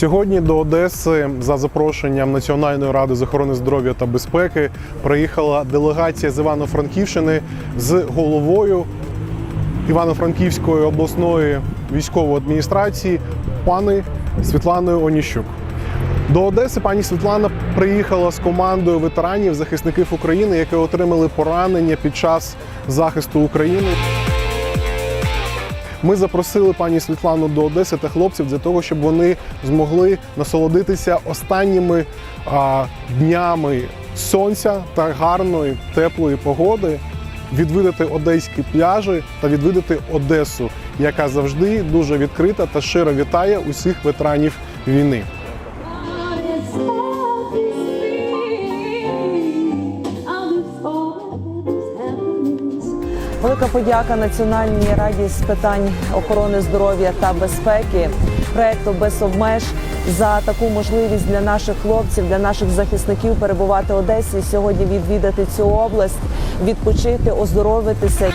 Сьогодні до Одеси за запрошенням Національної ради з охорони здоров'я та безпеки приїхала делегація з Івано-Франківщини з головою Івано-Франківської обласної військової адміністрації пани Світланою Оніщук. До Одеси пані Світлана приїхала з командою ветеранів, захисників України, які отримали поранення під час захисту України. Ми запросили пані Світлану до Одеси та хлопців для того, щоб вони змогли насолодитися останніми а, днями сонця та гарної теплої погоди, відвідати одеські пляжі та відвідати Одесу, яка завжди дуже відкрита та щиро вітає усіх ветеранів війни. Велика подяка Національній раді з питань охорони здоров'я та безпеки проекту без обмеж за таку можливість для наших хлопців, для наших захисників перебувати в Одесі. Сьогодні відвідати цю область, відпочити, оздоровитися.